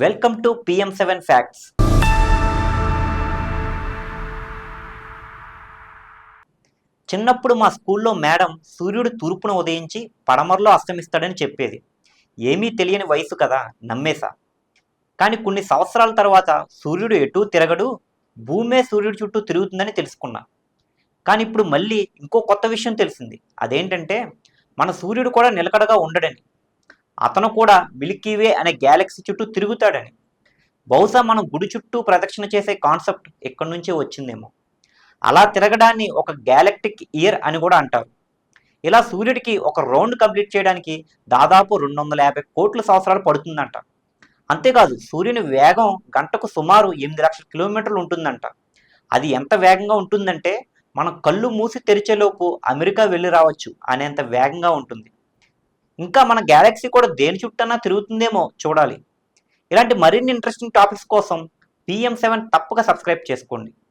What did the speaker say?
Welcome to PM seven facts. చిన్నప్పుడు మా స్కూల్లో మేడం సూర్యుడు తూర్పున ఉదయించి పడమరలో అస్తమిస్తాడని చెప్పేది. ఏమీ తెలియని వయసు కదా నమ్మేశా. కానీ కొన్ని సంవత్సరాల తర్వాత సూర్యుడు ఎటూ తిరగడు భూమే సూర్యుడి చుట్టూ తిరుగుతుందని తెలుసుకున్నా. కానీ ఇప్పుడు మళ్ళీ ఇంకో కొత్త విషయం తెలిసింది. అదేంటంటే మన సూర్యుడు కూడా నిలకడగా ఉండడని. అతను కూడా మిల్కీవే అనే గ్యాలక్సీ చుట్టూ తిరుగుతాడని. బహుశా మనం గుడి చుట్టూ ప్రదక్షిణ చేసే కాన్సెప్ట్ ఎక్కడి నుంచే వచ్చిందేమో. అలా తిరగడాన్ని ఒక గ్యాలక్టిక్ ఇయర్ అని కూడా అంటారు. ఇలా సూర్యుడికి ఒక రౌండ్ కంప్లీట్ చేయడానికి దాదాపు రెండు వందల యాభై కోట్ల సంవత్సరాలు పడుతుందంట. అంతేకాదు సూర్యుని వేగం గంటకు సుమారు ఎనిమిది లక్షల కిలోమీటర్లు ఉంటుందంట. అది ఎంత వేగంగా ఉంటుందంటే మనం కళ్ళు మూసి తెరిచేలోపు అమెరికా వెళ్ళి రావచ్చు అనేంత వేగంగా ఉంటుంది. ఇంకా మన గ్యాలక్సీ కూడా దేని చుట్టన్నా తిరుగుతుందేమో చూడాలి. ఇలాంటి మరిన్ని ఇంట్రెస్టింగ్ టాపిక్స్ కోసం పిఎం సెవెన్ తప్పక సబ్స్క్రైబ్ చేసుకోండి.